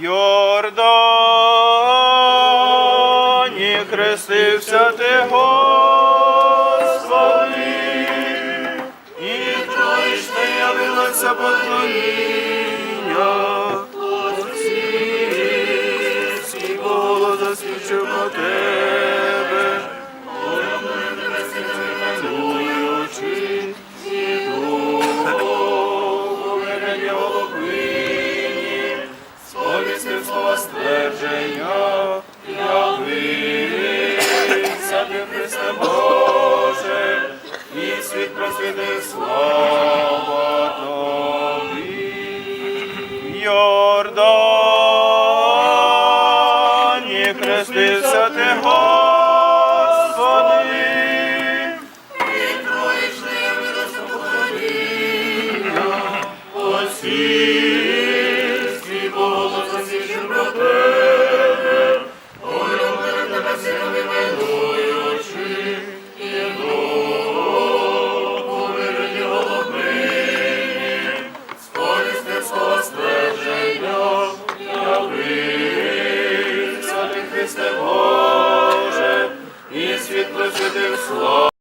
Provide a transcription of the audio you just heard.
Йордані хрестився ти Господи, і троїшне явилося поклоніння, Отці, всі голос засвідчив про те. Просвітив слава Тобі. Йордані, хрестився ти, Господи, Осі, Христе Боже, і світло просвітив слава.